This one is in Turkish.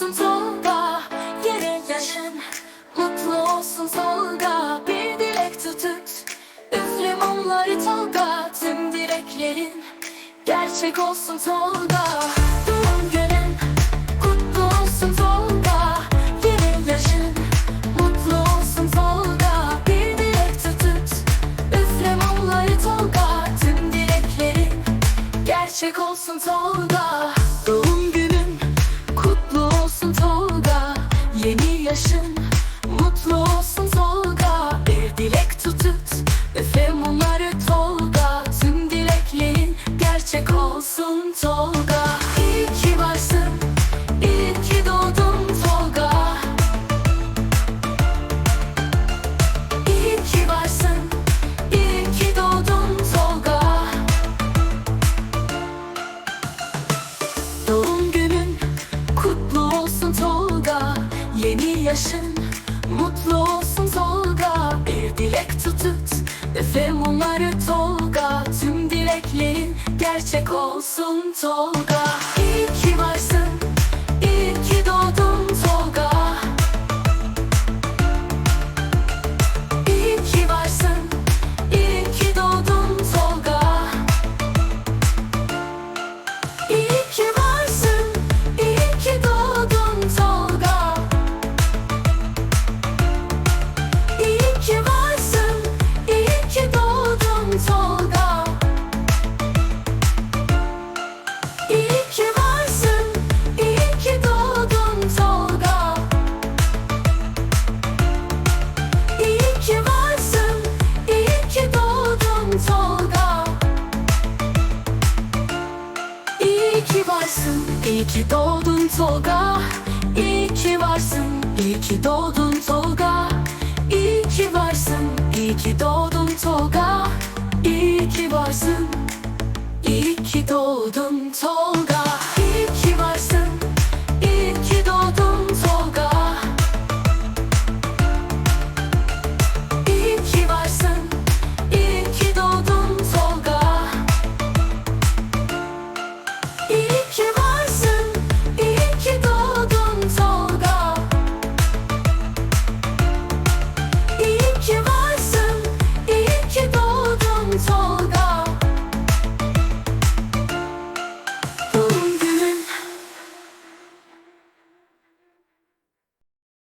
olsun Tolga. Yeni yaşın Mutlu olsun Tolga. Bir dilek tutut Üfle mumları Tolga. Tüm dileklerin Gerçek olsun Tolga. Doğum günün Kutlu olsun Tolga. Yeni yaşın Mutlu olsun Tolga. Bir dilek tutut Üfle mumları Tolga. Tüm dileklerin Gerçek olsun Tolga Yeni yaşın mutlu olsun Tolga. Bir dilek tutut Üfle mumları Tolga. Tüm dileklerin gerçek olsun Tolga varsın, iyi ki doğdun Tolga. İyi ki varsın, iyi ki doğdun Tolga. İyi ki varsın, iyi ki doğdun Tolga. İyi ki varsın, iyi ki doğdun Tolga.